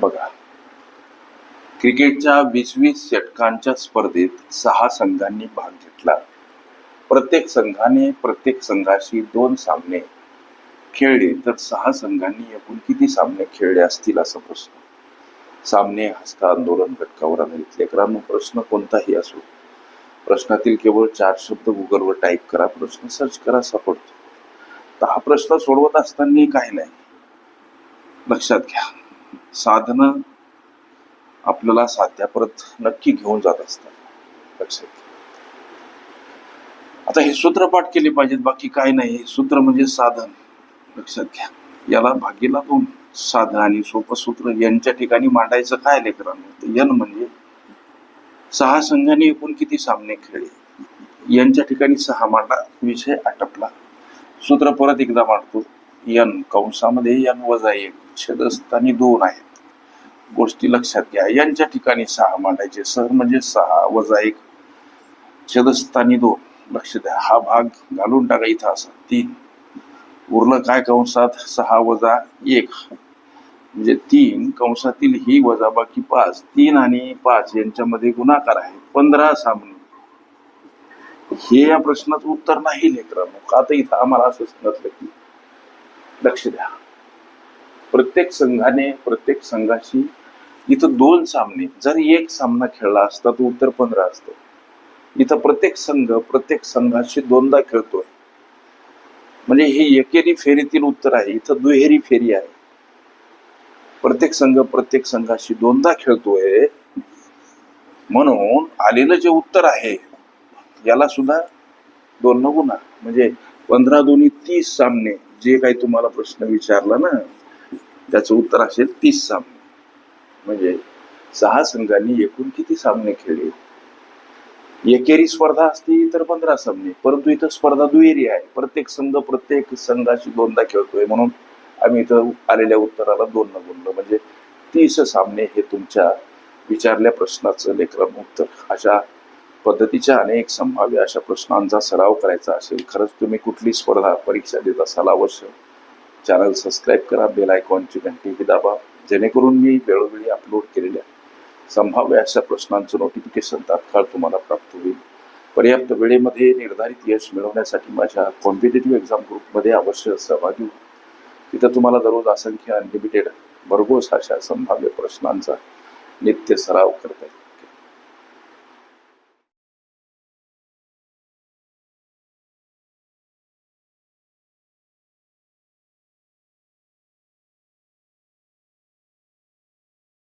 बघा. क्रिकेटच्या वीस वीस षटकांच्या स्पर्धेत सहा संघांनी भाग घेतला. प्रत्येक संघाने प्रत्येक संघाशी दोन सामने खेळले तर सहा संघांनी एकूण किती सामने खेळले असतील असा प्रश्न. सामने हस्ता आंदोलन घटकावर आधारित लेकरांनो प्रश्न कोणताही असो. प्रश्नातील केवळ चार शब्द गुगलवर टाईप करा प्रश्न सर्च करा सापडतो. तर हा प्रश्न सोडवत असताना काही नाही. लक्षात घ्या. साधनं आपल्याला साध्या परत नक्की घेऊन जात असतात. लक्षात आता हे सूत्र पाठ केले पाहिजेत बाकी काय नाही. हे सूत्र म्हणजे साधन. लक्षात घ्या. याला भागीला दोन साधन आणि सोपं सूत्र यांच्या ठिकाणी मांडायचं काय लेकरांनो? यन म्हणजे सहा संघाने एकूण किती सामने खेळले? यांच्या ठिकाणी सहा मांडा. विषय आटपला. सूत्र परत एकदा मांडतो. यन कंसामध्ये यन वजा एक छेदस्थानी दोन आहेत. गोष्टी लक्षात घ्या. यांच्या ठिकाणी सहा मांडायचे. सर म्हणजे सहा वजा एक छेदस्थानी दोन. लक्ष द्या. हा भाग घालून टाका इथं असा. तीन. उरलं काय कंसात? सहा वजा एक. म्हणजे तीन कंसातील ही वजा बाकी पाच. तीन आणि पाच यांच्यामध्ये गुणाकार आहे. पंधरा सामने हे या प्रश्नाचं उत्तर नाही लेकरांनो का तर इथं आम्हाला असं सांगितलं की लक्ष द्या. प्रत्येक संघाने प्रत्येक संघाशी इथं दोन सामने जर एक सामना खेळला असता तर उत्तर पंधरा असतो. इथं प्रत्येक संघ प्रत्येक संघाशी दोनदा खेळतोय. म्हणजे हे एकेरी फेरीतील उत्तर आहे इथं दुहेरी फेरी आहे. प्रत्येक संघ प्रत्येक संघाशी दोनदा खेळतोय. म्हणून आलेलं जे उत्तर आहे याला सुद्धा दोन न गुणा. म्हणजे पंधरा दोन्ही तीस सामने जे काही तुम्हाला प्रश्न विचारला ना त्याचं उत्तर असेल तीस सामने. म्हणजे सहा संघांनी एकूण किती सामने खेळले? एकेरी स्पर्धा असती तर पंधरा सामने परंतु इथं स्पर्धा दुहेरी आहे. प्रत्येक संघ प्रत्येक संघाशी दोनदा खेळतोय म्हणून आम्ही इथं आलेल्या उत्तराला दोन न गुणलं म्हणजे तीस सामने हे तुमच्या विचारल्या प्रश्नाचं लेखन उत्तर. अशा पद्धतीच्या अनेक संभाव्य अशा प्रश्नांचा सराव करायचा असेल खरंच तुम्ही कुठली स्पर्धा परीक्षा देत असाल अवश्य. चॅनल सबस्क्राईब करा बेल आयकॉनची घंटीही दाबा जेणेकरून मी वेळोवेळी अपलोड केलेल्या संभाव्य अशा प्रश्नांचं नोटिफिकेशन तात्काळ तुम्हाला प्राप्त होईल. पर्याप्त वेळेमध्ये निर्धारित यश मिळवण्यासाठी माझ्या कॉम्पिटेटिव्ह एक्झाम ग्रुपमध्ये अवश्य सहभागी होईल तिथं तुम्हाला दररोज असंख्य अनलिमिटेड भरघोस अशा संभाव्य प्रश्नांचा नित्य सराव करता येईल.